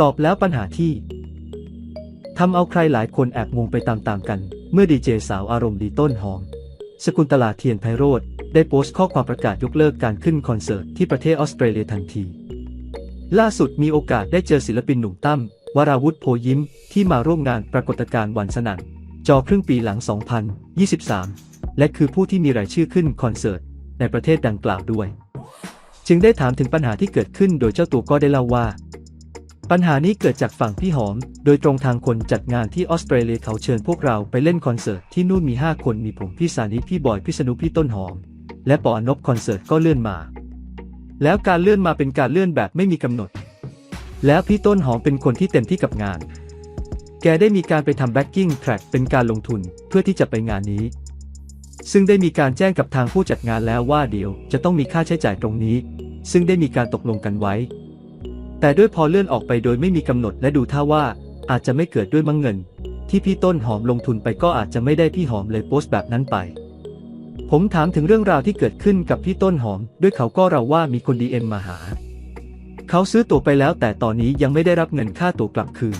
ตอบแล้วปัญหาที่ทำเอาใครหลายคนแอบงงไปตามๆกัน เมื่อดีเจสาวอารมณ์ดีต้นหอม สกุลตลาเทียนไพโรธได้โพสต์ข้อความประกาศยกเลิกการขึ้นคอนเสิร์ตที่ประเทศออสเตรเลียทันที ล่าสุดมีโอกาสได้เจอศิลปินหนุ่มตั้มวราวุธโพยิ้ม ที่มาร่วมงานปรากฏการณ์วันสนั่นจอครึ่งปีหลัง 2023 และคือผู้ที่มีรายชื่อขึ้นคอนเสิร์ตในประเทศดังกล่าวด้วย จึงได้ถามถึงปัญหาที่เกิดขึ้นโดยเจ้าตัวก็ได้เล่าว่า ปัญหานี้เกิดจากฝั่งพี่หอม โดยตรงทางคนจัดงานที่ออสเตรเลียเขาเชิญพวกเราไปเล่นคอนเสิร์ตที่นู่นมี 5 คนมีผมพี่สานิพี่บอยพี่สนุพี่ต้นหอม และปออนบคอนเสิร์ตก็เลื่อนมา แล้วการเลื่อนมาเป็นการเลื่อนแบบไม่มีกำหนด แล้วพี่ต้นหอมเป็นคนที่เต็มที่กับงาน แกได้มีการไปทำแบ็กกิ้งแทร็กเป็นการลงทุนเพื่อที่จะไปงานนี้ ซึ่งได้มีการแจ้งกับทางผู้จัดงานแล้วว่าเดี๋ยวจะต้องมีค่าใช้จ่ายตรงนี้ ซึ่งได้มีการตกลงกันไว้ แต่ด้วยพอเลื่อนออกไปโดยไม่มีกำหนดและดูท่าว่า อาจจะไม่เกิดด้วยมังเงิน ที่พี่ต้นหอมลงทุนไปก็อาจจะไม่ได้พี่หอมเลยโพสต์แบบนั้นไป ผมถามถึงเรื่องราวที่เกิดขึ้นกับพี่ต้นหอม ด้วยเขาก็เราว่ามีคนดีเอ็มมาหา เขาซื้อตั๋วไปแล้วแต่ตอนนี้ยังไม่ได้รับเงินค่าตั๋วกลับคืน